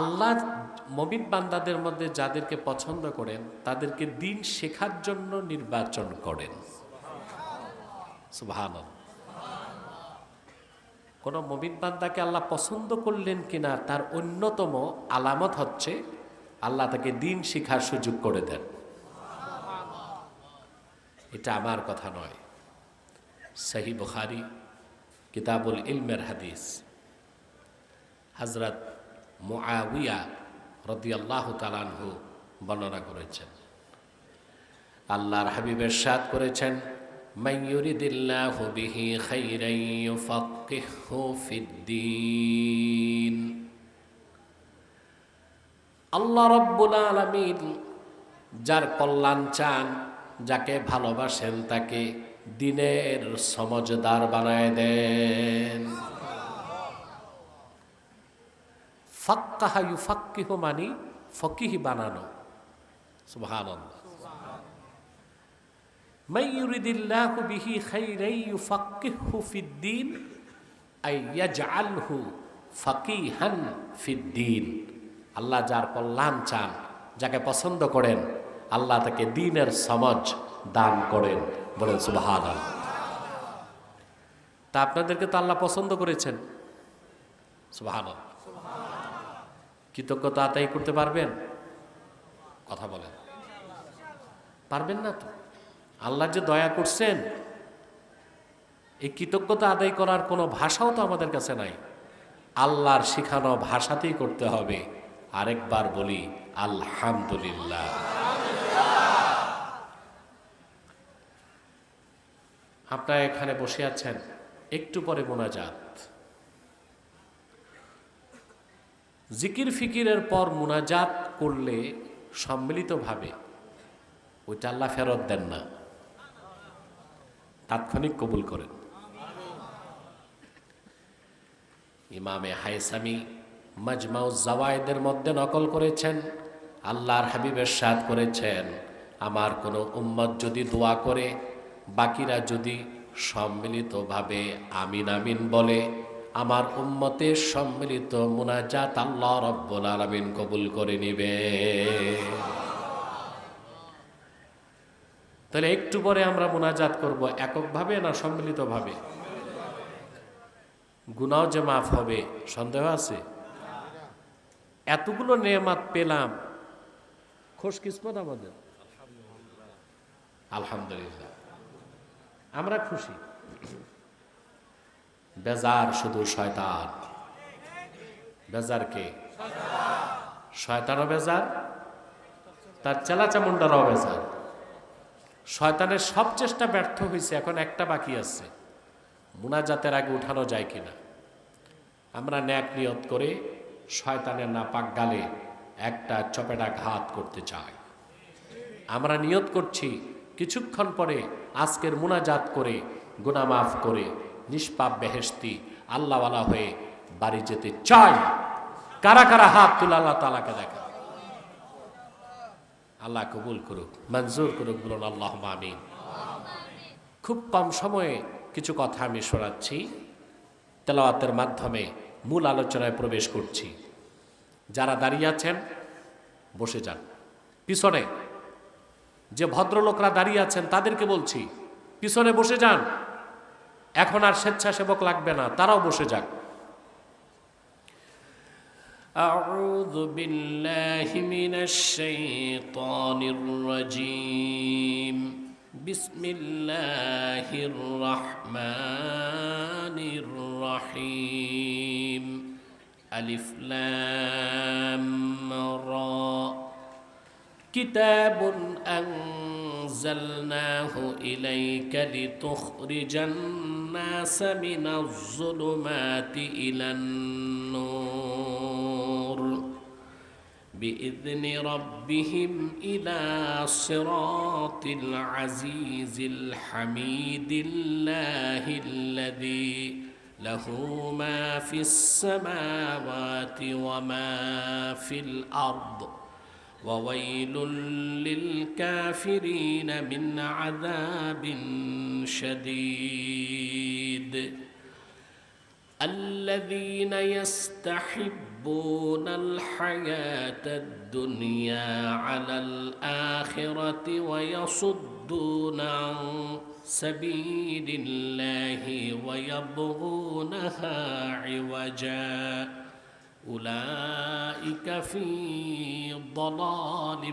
আল্লাহ মমিন বান্দাদের মধ্যে যাদেরকে পছন্দ করেন, তাদেরকে দিন শেখার জন্য নির্বাচন করেন। সুবহান কোন মমিন বান্দাকে আল্লাহ পছন্দ করলেন কিনা, তার অন্যতম আলামত হচ্ছে আল্লাহ তাকে দিন শিখার সুযোগ করে দেন। এটা আমার কথা নয়। সহি বুখারি কিতাবুল ইলমের হাদিস। হজরত মুআউইয়া রদিয়াল্লাহ তালানহু বর্ণনা করেছেন। আল্লাহর হাবিবের সাদ করেছেন মাইয়ুরিদিল্লাহু বিহি খাইরান ইউফাক্কিহু ফিদ্দীন। আল্লাহ রব্বুল আলামিন যার কল্যাণ চান, যাকে ভালোবাসেন, তাকে দিনের সমজদার বানায় দেন। ফাক্কাহা ইউ ফাক্কিহ মানি ফকিহ বানানো। সুভান ইউ ফিদ্দিন ফিদ্দিন। আল্লাহ যার কল্যাণ চান, যাকে পছন্দ করেন, আল্লাহ তাকে দিনের সমাজ দান করেন। বলেন সুবাহান তা আপনাদেরকে তো আল্লাহ পছন্দ করেছেন। সুবাহান কৃতজ্ঞতা আদায় করতে পারবেন? কথা বলেন। পারবেন না তো? আল্লাহ যে দয়া করছেন, এই কৃতজ্ঞতা আদায় করার কোনো ভাষাও তো আমাদের কাছে নাই। আল্লাহর শিখানো ভাষাতেই করতে হবে। আরেকবার বলি, আলহামদুলিল্লাহ। আপনারা এখানে বসে আছেন, একটু পরে মোনাজাত। জিকির ফিকিরের পর মোনাজাত করলে সম্মিলিতভাবে ওইটা আল্লাহ ফেরত দেন না। তাৎক্ষণিক কবুল করেন। ইমামে হাইসামি মাজমাউ জাওয়ায়দের মধ্যে নকল করেছেন, আল্লাহর হাবিবের সাথ করেছেন, আমার কোনো উম্মত যদি দোয়া করে, বাকিরা যদি সম্মিলিতভাবে আমিন আমিন বলে আমার উম্মতের সম্মিলিত মুনাজাত আল্লাহ রব্বুল আলমিন কবুল করে নিবে। তাহলে একটু পরে আমরা মোনাজাত করব এককভাবে না সম্মিলিতভাবে? গুনাও যে মাফ হবে, সন্দেহ আছে? এতগুলো নেয়ামাত পেলাম। খোশ কিসমত আমাদের। আলহামদুলিল্লাহ। আমরা খুশি। বেজার শুধু শয়তান। বেজার কে? শয়তানও বেজার, তার চেলা চামুন্ডারাও বেজার। শয়তানের সব চেষ্টা ব্যর্থ হয়েছে এখন একটা বাকি আছে। মুনাজাতের আগে উঠানো যায় কিনা? আমরা ন্যাক নিয়ত করে শয়তানের নাপাক গালে একটা চপেটা ঘাত করতে চাই। আমরা নিয়ত করছি, কিছুক্ষণ পরে আজকের মুনাজাত করে গুনামাফ করে নিষ্পাপ বেহেস্তি আল্লাহওয়ালা হয়ে বাড়ি যেতে চাই। কারা কারা হাত তুলে আল্লাহ তালাকে দেখা? আল্লাহ কবুল করুক, মঞ্জুর করুক, বলুন আল্লাহ আমিন। খুব কম সময়ে কিছু কথা আমি শোনাচ্ছি, তেলাওয়াতের মাধ্যমে মূল আলোচনায় প্রবেশ করছি। যারা দাঁড়িয়ে আছেন, বসে যান। পিছনে যে ভদ্রলোকরা দাঁড়িয়ে আছেন, তাদেরকে বলছি, পিছনে বসে যান। এখন আর স্বেচ্ছাসেবক লাগবে না তারাও বসে যাক أعوذ بالله من الشيطان الرجيم بسم الله الرحمن الرحيم ألف لام را كتاب أنزلناه إليك لتخرج الناس من الظلمات إلى النور. بإذن ربهم إلى صراط العزيز الحميد الله الذي له ما في السماوات وما في الأرض. وويل للكافرين من عذاب شديد. الذين يستحبون الحياة الدنيا على الآخرة ويصدون عن سبيل الله ويبغونها عوجا. أولئك في ضلال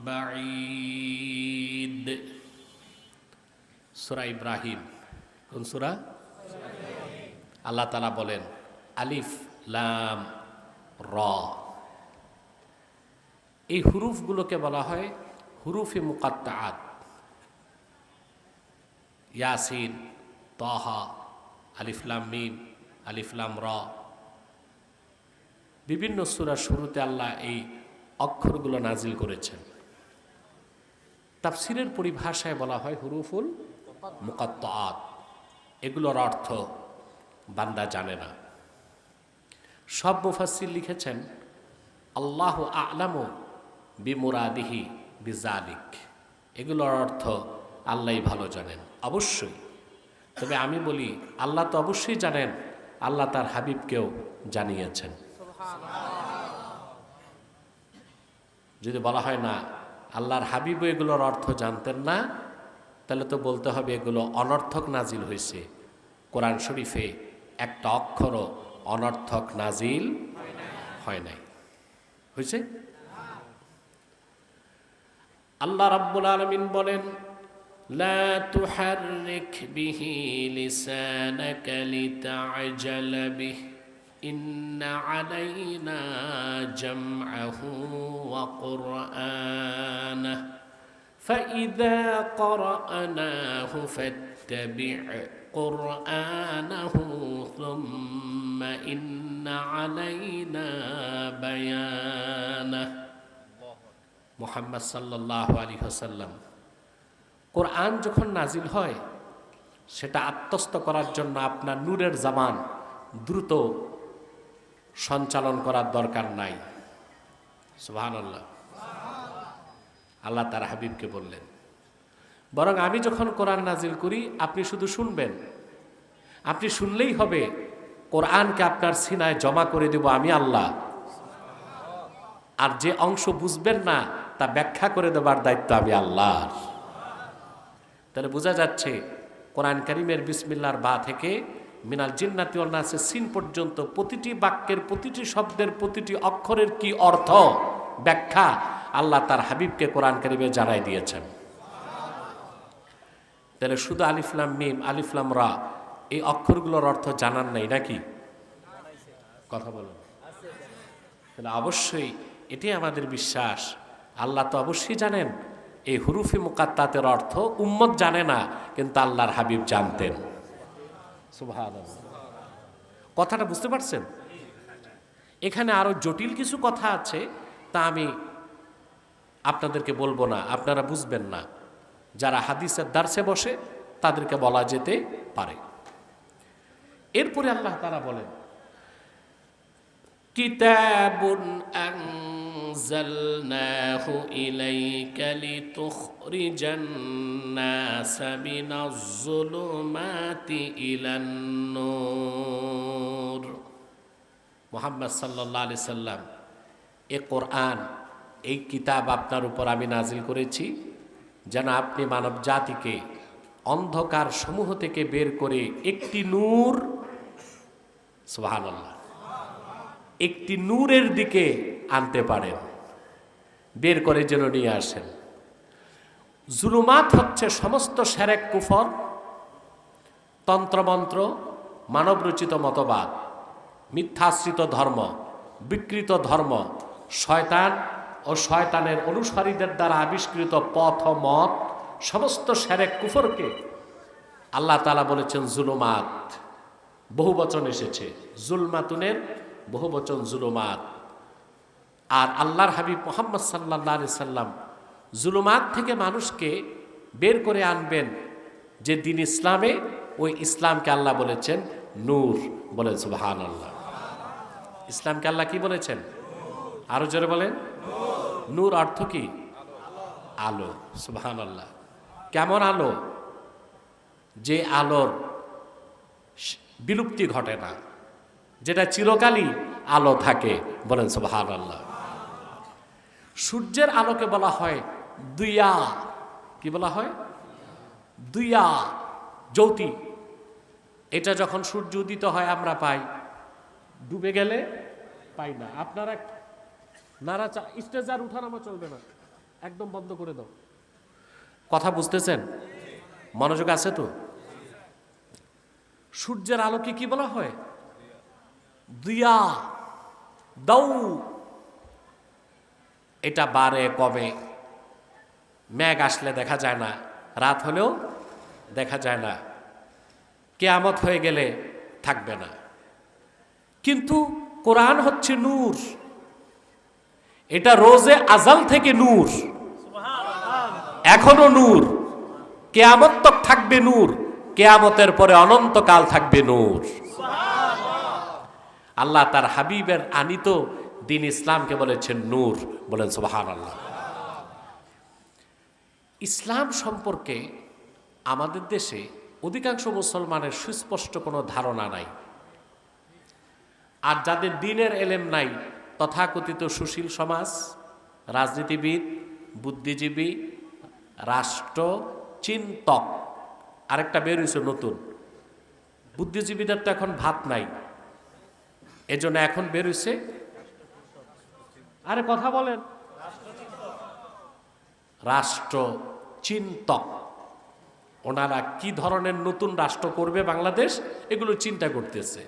بعيد সুরা ইব্রাহিম কোন সুরা আল্লাহ তালা বলেন আলিফ লাম র এই হুরুফগুলোকে বলা হয় হুরুফে মুকাত্তাআত ইয়াসিন তহা আলিফলাম মিম আলিফলাম র বিভিন্ন সুরার শুরুতে আল্লাহ এই অক্ষরগুলো নাজিল করেছেন। তাফসিরের পরিভাষায় বলা হয় হুরুফুল মুকাত্তাআত। এগুলোর অর্থ বান্দা জানে না। সব মুফাসির লিখেছেন, আল্লাহ আলামু বিমুরাদিহি বিজালিক। এগুলোর অর্থ আল্লাহই ভালো জানেন। অবশ্যই। তবে আমি বলি, আল্লাহ তো অবশ্যই জানেন, আল্লাহ তার হাবিবকেও জানিয়েছেন। যদি বলা হয় না, আল্লাহর হাবিব এগুলোর অর্থ জানতেন না, তাহলে তো বলতে হবে এগুলো অনর্থক নাজিল হয়েছে। কোরআন শরীফে একটা অক্ষরও অনর্থক নাজিল হয় নাই। হয়েছে? আল্লাহ রাব্বুল আলমিন বলেন, লা তুহারিক বিহি। إن علينا جمعه وقرآنه فإذا قرأناه فاتبع قرآنه ثم إن علينا بيانه মোহাম্মদ সাল্লাহ আলী হাসাল্লাম কোরআন যখন নাজিল হয় সেটা আত্মস্থ করার জন্য আপনার নূরের জামান দ্রুত সঞ্চালন করার দরকার নাই। সুহান আল্লাহ আল্লাহ তার হাবিবকে বললেন, বরং আমি যখন কোরআন নাজিল করি, আপনি শুধু শুনবেন। আপনি শুনলেই হবে, কোরআনকে আপনার সিনায় জমা করে দেব আমি আল্লাহ। আর যে অংশ বুঝবেন না, তা ব্যাখ্যা করে দেবার দায়িত্ব আমি আল্লাহর। তাহলে বোঝা যাচ্ছে, কোরআন করিমের বিসমিল্লার বা থেকে মিনাল জিন্নাতি নাসের, সিন পর্যন্ত প্রতিটি বাক্যের, প্রতিটি শব্দের, প্রতিটি অক্ষরের কি অর্থ? ব্যাখ্যা আল্লাহ তার হাবিবকে কোরআন করিমে জানাই দিয়েছেন। তাহলে শুধু আলিফলাম মিম আলিফলাম রা, এই অক্ষরগুলোর অর্থ জানার নাই নাকি? কথা বলুন। তাহলে অবশ্যই এটি আমাদের বিশ্বাস। আল্লাহ তো অবশ্যই জানেন, এই হুরুফি মুকাত্তাতের অর্থ উম্মত জানে না, কিন্তু আল্লাহর হাবিব জানতেন। কথাটা বুঝতে পারছেন? এখানে আরও জটিল কিছু কথা আছে, তা আমি আপনাদেরকে বলব না, আপনারা বুঝবেন না। যারা হাদিসের দার্সে বসে, তাদেরকে বলা যেতে পারে। এরপরে আল্লাহ তারা বলেন, কিতাবুন أنزلناه إليك لتخرج الناس من الظلمات إلى النور মোহাম্মদ সাল্লাহ আলি সাল্লাম এ কোরআন এই কিতাব আপনার উপর আমি নাজিল করেছি যেন আপনি মানব জাতিকে অন্ধকার সমূহ থেকে বের করে একটি নূর সুবহানাল্লাহ একটি নূরের দিকে আনতে পারেন বের করে যেন নিয়ে আসেন। জুলুমাত হচ্ছে সমস্ত সেরেক কুফর, তন্ত্রমন্ত্র, মানবরচিত মতবাদ, মিথ্যাশ্রিত ধর্ম, বিকৃত ধর্ম, শয়তান ও শয়তানের অনুসারীদের দ্বারা আবিষ্কৃত পথ মত, সমস্ত সেরেক কুফরকে আল্লাহ তালা বলেছেন জুলুমাত। বহু বচন এসেছে। জুলমাতুনের বহু বচন জুলুমাত। আর আল্লাহর হাবিব মোহাম্মদ সাল্লাহ আলি সাল্লাম জুলুমাত থেকে মানুষকে বের করে আনবেন যে দিন ইসলামে, ওই ইসলামকে আল্লাহ বলেছেন নূর বলেন সুবাহান আল্লাহ ইসলামকে আল্লাহ কি বলেছেন? আরও জোরে বলেন। নূর অর্থ কি? আলো সুবাহান আল্লাহ কেমন আলো? যে আলোর বিলুপ্তি ঘটে না, যেটা চিরকালই আলো থাকে, বলেন সুবহান আল্লাহ সূর্যের আলোকে বলা হয় দুইয়া। কি বলা হয়? দুইয়া জ্যোতি। এটা যখন সূর্য উদিত হয়, আমরা পাই। ডুবে গেলে পাই না। আপনারা নারা চা স্টেজ আর উঠানামা চলবে না। একদম বন্ধ করে দাও। কথা বুঝতেছেন? মনোযোগ আছে তো? সূর্যের আলোকে কি বলা হয়? দিয়া দৌ এটা বারে কমে মেঘ আসলে দেখা যায় না, রাত হলেও দেখা যায় না, কেয়ামত হয়ে গেলে থাকবে না। কিন্তু কোরআন হচ্ছে নূর, এটা রোজে আজাল থেকে নূর, এখনও নূর, কেয়ামত তক থাকবে নূর, কেয়ামতের পরে অনন্তকাল থাকবে নূর। আল্লাহ তার হাবিবের আনিত দিন ইসলামকে বলেছেন নূর, বলেন সুবাহান আল্লাহ ইসলাম সম্পর্কে আমাদের দেশে অধিকাংশ মুসলমানের সুস্পষ্ট কোনো ধারণা নাই। আর যাদের দিনের এলেম নাই, তথাকথিত সুশীল সমাজ, রাজনীতিবিদ, বুদ্ধিজীবী, রাষ্ট্র, চিন্তক, আরেকটা বের হয়েছে নতুন। বুদ্ধিজীবীদের তো এখন ভাত নাই। এজন্য এখন বের হয়েছে আরে কথা বলেন। রাষ্ট্র চিন্তক। ওনারা কি ধরনের নতুন রাষ্ট্র করবে বাংলাদেশ? এগুলো চিন্তা করতেছে।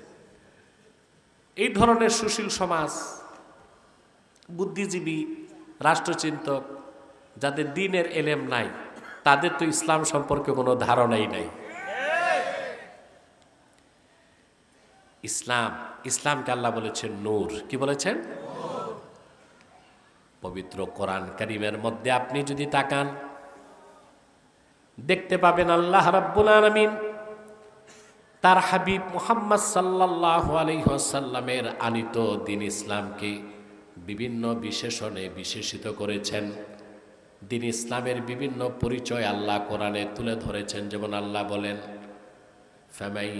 এই ধরনের সুশীল সমাজ, বুদ্ধিজীবী, রাষ্ট্রচিন্তক, যাদের দিনের এলেম নাই, তাদের তো ইসলাম সম্পর্কে কোনো ধারণাই নাই। ইসলাম, ইসলামকে আল্লাহ বলেছেন নূর। কি বলেছেন? পবিত্র কোরআন করিমের মধ্যে আপনি যদি তাকান, দেখতে পাবেন আল্লাহ রাব্বুল আলমিন তার হাবিব মোহাম্মদ সাল্লাহ আলহ্লামের আনিত দিন ইসলামকে বিভিন্ন বিশেষণে বিশেষিত করেছেন। দিন ইসলামের বিভিন্ন পরিচয় আল্লাহ কোরআনে তুলে ধরেছেন, যেমন আল্লাহ বলেন ফ্যামাই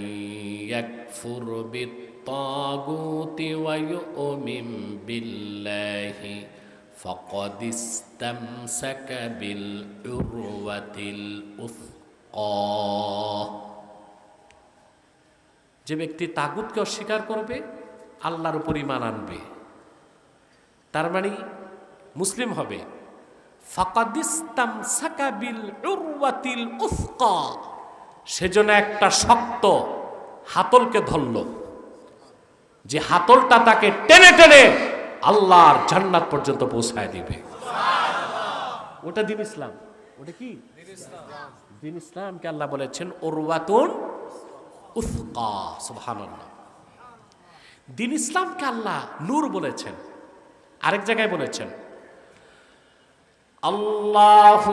يكفر بالطاغوت ويؤمن بالله فقد استمسك بالعروة الوثقى যে ব্যক্তি তাগুতকে অস্বীকার করবে আল্লাহর উপর ইমান আনবে তার মানে মুসলিম হবে ফাকাদিস্তাম সাকাবিল উরওয়াতিল উফকা সেজন্য একটা শক্ত হাতলকে ধরল যে হাতলটা তাকে টেনে টেনে আল্লাহর জান্নাত পর্যন্ত পৌঁছায় দিবে। ওটা দিন ইসলাম। ওটা কি? দিন ইসলামকে আল্লাহ বলেছেন ওরওয়াতুন উফকা সুবহানাল্লাহ। দিন ইসলামকে আল্লাহ নূর বলেছেন। আরেক জায়গায় বলেছেন আল্লাহ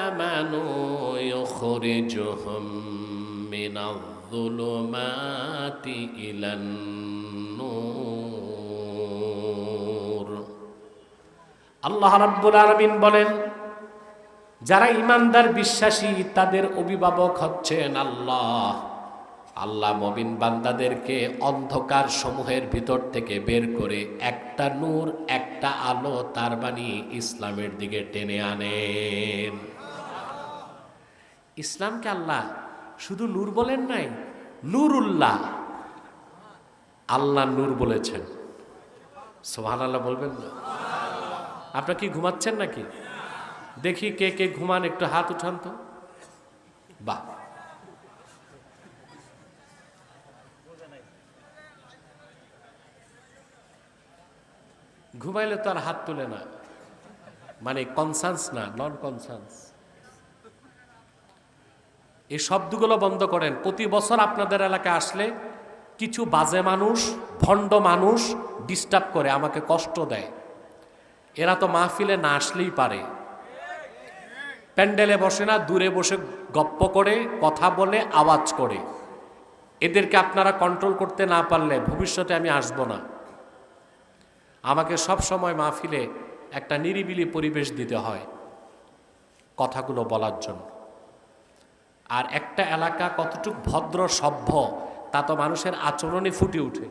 আমানু ইউখরিজুহুম মিনাল الظلمات إلى النور আল্লাহ রাব্বুল আলামিন বলেন যারা ইমানদার বিশ্বাসী তাদের অভিভাবক হচ্ছেন আল্লাহ আল্লাহ মবিন বান্দাদেরকে অন্ধকার সমূহের ভিতর থেকে বের করে একটা নূর একটা আলো তার বাণী ইসলামের দিকে টেনে আনেন ইসলামকে আল্লাহ শুধু নূর বলেন নাই, নূরুল্লাহ। আল্লাহ নূর বলেছেন। সোহান আল্লাহ বলবেন না? আপনার কি ঘুমাচ্ছেন নাকি? দেখি কে কে ঘুমান, একটু হাত উঠান তো। বাহ। ঘুমাইলে তো আর হাত তোলে না। মানে কনসান্স না নন কনসান্স এই শব্দগুলো বন্ধ করেন। প্রতি বছর আপনাদের এলাকায় আসলে কিছু বাজে মানুষ, ভণ্ড মানুষ ডিস্টার্ব করে, আমাকে কষ্ট দেয়। এরা তো মাহফিলে না আসলেই পারে। প্যান্ডেলে বসে না, দূরে বসে গপ্প করে, কথা বলে, আওয়াজ করে। এদেরকে আপনারা কন্ট্রোল করতে না পারলে ভবিষ্যতে আমি আসব না। আমাকে সব সময় মাহফিলে একটা নিরিবিলি পরিবেশ দিতে হয় কথাগুলো বলার জন্য। আর একটা এলাকা কতটুক ভদ্র, সভ্য, তা তো মানুষের আচরণে ফুটে ওঠে।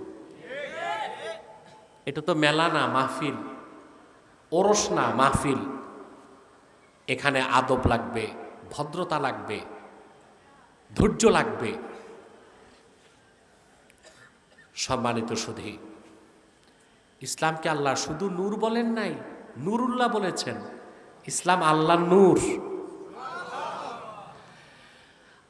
এটা তো মেলা না, মাহফিল। ওরস না, মাহফিল। এখানে আদব লাগবে, ভদ্রতা লাগবে, ধৈর্য লাগবে। সম্মানিত সুধী, ইসলামকে আল্লাহ শুধু নূর বলেন নাই, নুরুল্লাহ বলেছেন, ইসলাম আল্লাহ নূর।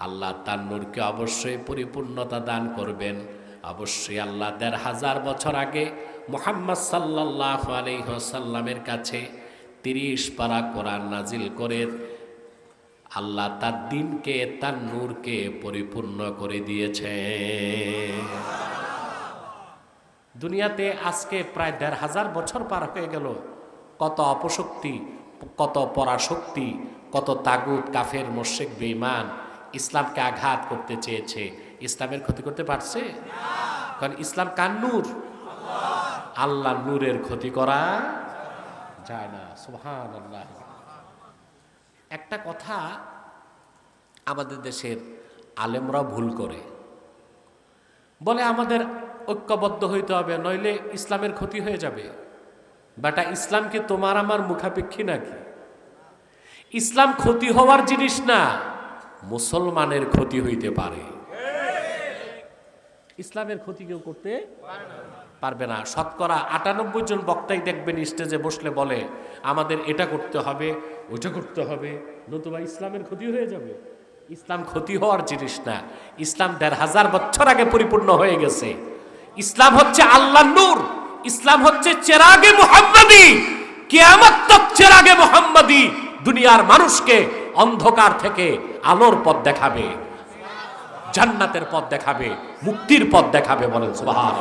আল্লাহ তার নূরকে অবশ্যই পরিপূর্ণতা দান করবেন। অবশ্যই আল্লাহ দেড় হাজার বছর আগে মোহাম্মদ সাল্লাহ আলহ্লামের কাছে তিরিশ পারা কোরআন নাজিল করে আল্লাহ তার দিনকে, তার নূরকে পরিপূর্ণ করে দিয়েছে। দুনিয়াতে আজকে প্রায় দেড় হাজার বছর পার হয়ে গেল। কত অপশক্তি, কত পরাশক্তি, কত তাগুদ কাফের মোশেক বেইমান ইসলামকে আঘাত করতে চেয়েছে। ইসলামের ক্ষতি করতে পারছে? কারণ ইসলাম কার নূর? আল্লাহ নূরের ক্ষতি করা যায় না। সুহান একটা কথা আমাদের দেশের আলেমরা ভুল করে। বলে আমাদের ঐক্যবদ্ধ হইতে হবে, নইলে ইসলামের ক্ষতি হয়ে যাবে। বেটা ইসলাম কি তোমার আমার মুখাপেক্ষী নাকি? ইসলাম ক্ষতি হওয়ার জিনিস না। মুসলমানের ক্ষতি হইতে পারে। ইসলামের ক্ষতি কেউ করতে পারবে না। শতকরা আটানব্বই জন বক্তাই দেখবেন স্টেজে বসলে বলে, আমাদের এটা করতে হবে ওটা করতে হবে, নতুবা ইসলামের ক্ষতি হয়ে যাবে। ইসলাম ক্ষতি হওয়ার জিনিস না। ইসলাম দেড় হাজার বছর আগে পরিপূর্ণ হয়ে গেছে। ইসলাম হচ্ছে আল্লাহ নূর। ইসলাম হচ্ছে চেরাগে মোহাম্মদী। কেয়ামত চেরাগে মোহাম্মদী। দুনিয়ার মানুষকে অন্ধকার থেকে আলোর পথ দেখাবে, জান্নাতের পথ দেখাবে, মুক্তির পথ দেখাবে বলেন সুবহান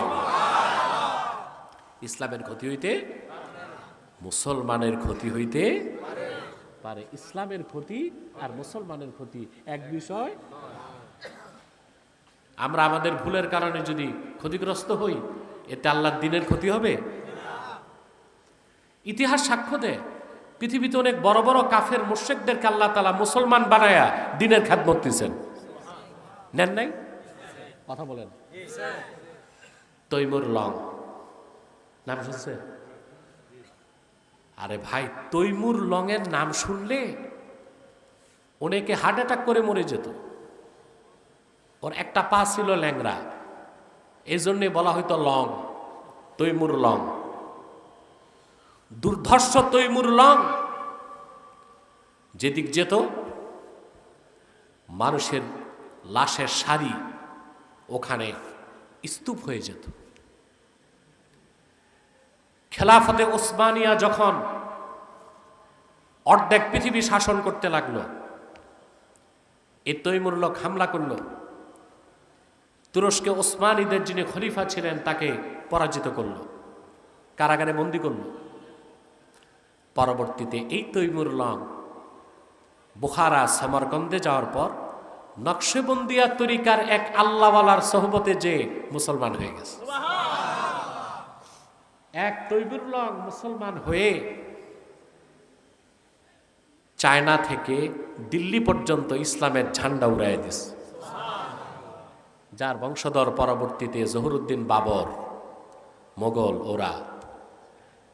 ইসলামের ক্ষতি হইতে, মুসলমানের ক্ষতি হইতে পারে। ইসলামের ক্ষতি আর মুসলমানের ক্ষতি এক বিষয়। আমরা আমাদের ভুলের কারণে যদি ক্ষতিগ্রস্ত হই, এতে আল্লাহর দিনের ক্ষতি হবে? ইতিহাস সাক্ষ্য দেয়। পৃথিবীতে অনেক বড় বড় কাফের মুর্শেকদেরকে আল্লাহ তালা মুসলমান বানায়া দিনের খ্যাতমত দিচ্ছেন নেন নাই? কথা বলেন। তৈমুর লং নাম শুনছে? আরে ভাই, তৈমুর লংয়ের নাম শুনলে অনেকে হার্ট অ্যাটাক করে মরে যেত। ওর একটা পা ছিল ল্যাংরা এই জন্যে বলা হয়তো লং, তৈমুর লং। দুর্ধর্ষ তৈমুর লং যেদিক যেত, মানুষের লাশের সারি ওখানে স্তূপ হয়ে যেত। খেলাফতে ওসমানিয়া যখন অর্ধেক পৃথিবী শাসন করতে লাগল, এ তৈমুর লোক হামলা করল। তুরস্কে ওসমানীদের যিনি খলিফা ছিলেন, তাকে পরাজিত করল, কারাগারে বন্দি করল। পরবর্তীতে এই তৈমুর লং বুখারা সমরকন্দে যাওয়ার পর নকশেবন্দিয়া তরিকার এক আল্লাহওয়ালার সহবতে যে মুসলমান হয়ে গেছে। এক তৈমুর লং মুসলমান হয়ে চায়না থেকে দিল্লি পর্যন্ত ইসলামের ঝান্ডা উড়াই দিছে। যার বংশধর পরবর্তীতে জহুরুদ্দিন বাবর মোগল ওরা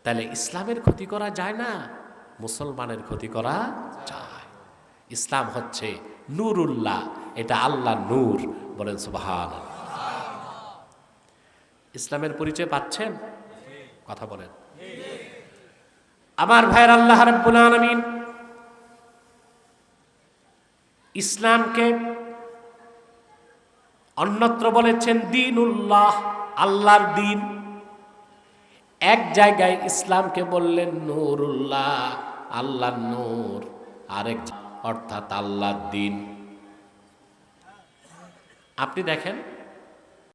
তাহলে ইসলামের ক্ষতি করা যায় না, মুসলমানের ক্ষতি করা যায়। ইসলাম হচ্ছে নূরুল্লাহ, এটা আল্লাহ নূর, বলেন সুবাহান ইসলামের পরিচয় পাচ্ছেন? কথা বলেন। আমার ভাইয়ের আল্লাহ রাব্বুল আলামিন ইসলামকে অন্যত্র বলেছেন দিন উল্লাহ আল্লাহর দিন। এক জায়গায় ইসলামকে বললেন নূরুল্লাহ আল্লাহ নূর আরেক অর্থাৎ আল্লাহ দিন। আপনি দেখেন